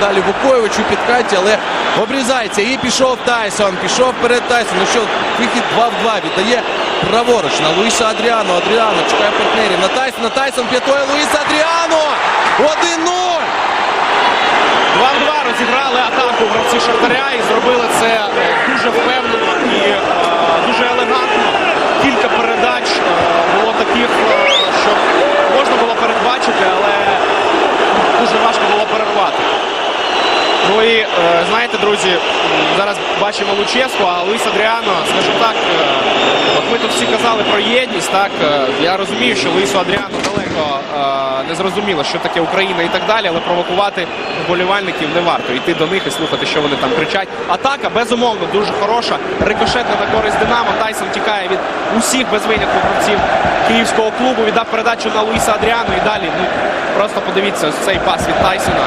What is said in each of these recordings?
далі Вукоєвичу підкаті, але обрізається. І пішов Тайсон. Пішов перед Тайсоном. Ну що, вихід 2 в 2 віддає праворуч на Луїса Адріано. Адріано чекає партнерів. На Тайсона. Тайсон п'ятою. Луїса Адріано! 1-0! 2-2 розіграли атаку гравці Шахтаря і зробили це Ну і е, знаєте, друзі, зараз бачимо Луческу, а Луїс Адріано, скажу так, е, от ми тут всі казали про єдність. Так е, я розумію, що Луїсу Адріану далеко не зрозуміло, що таке Україна і так далі, але провокувати вболівальників не варто. Йти до них і слухати, що вони там кричать. Атака безумовно дуже хороша. Рикошетна на користь Динамо. Тайсон тікає від усіх без винятку гравців київського клубу. Віддав передачу на Луїса Адріану і далі. Ну просто подивіться ось цей пас від Тайсона.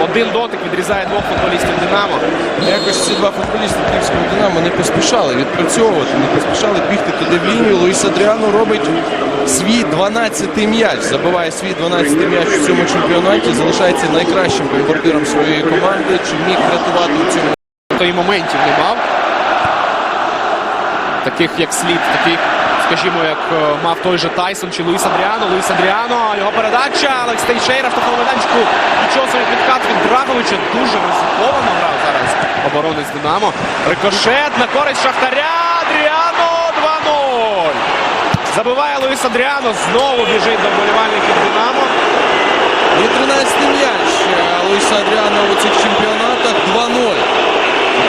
Е, Один дотик відрізає двох футболістів Динамо. Якось ці два футболісти Київського Динамо не поспішали відпрацьовувати, не поспішали бігти туди в лінію. Луїс Адріано робить свій 12-й м'яч. Забиває свій 12-й м'яч у цьому чемпіонаті. Залишається найкращим бомбардиром своєї команди. Чи міг врятувати у цьому то і моментів не мав. Таких як слід, таких, скажімо, як е, мав той же Тайсон чи Луїс Адріано. Луїс Адріано, його передача, Алекс Тейшейра в такому майданчику. Нічого собі підкат від Драговича. Дуже ризиковано грав зараз оборонець Динамо. Рикошет на користь Шахтаря. Адріано 2-0. Забиває Луїс Адріано. Знову біжить до вболівальників Динамо. І 13-й м'яч е, Луїса Адріано у цих чемпіонатах 2-0.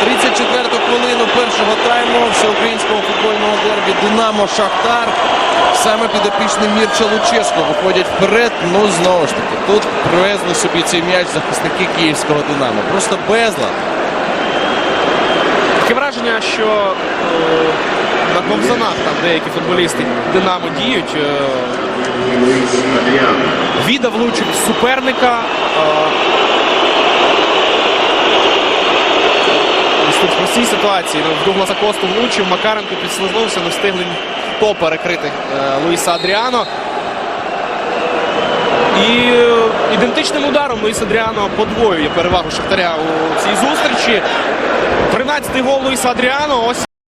34-ту хвилину першого тайму всеукраїнського футбольного дербі Динамо Шахтар. Саме підопічний Мірча Луческо виходять вперед. Ну знову ж таки, тут привезли собі цей м'яч захисники київського Динамо. Просто безлад. Таке враження, що е, на ковзанах там деякі футболісти Динамо діють. Е, Віда влучив суперника. Е, простій ситуації ну, в Дугласа Косту влучив, Макаренко підслизнувся, не встигли то перекрити е, Луїса Адріано. І е, ідентичним ударом Луїс Адріано подвоює перевагу Шахтаря у цій зустрічі. 13-й гол Луїса Адріано. Ось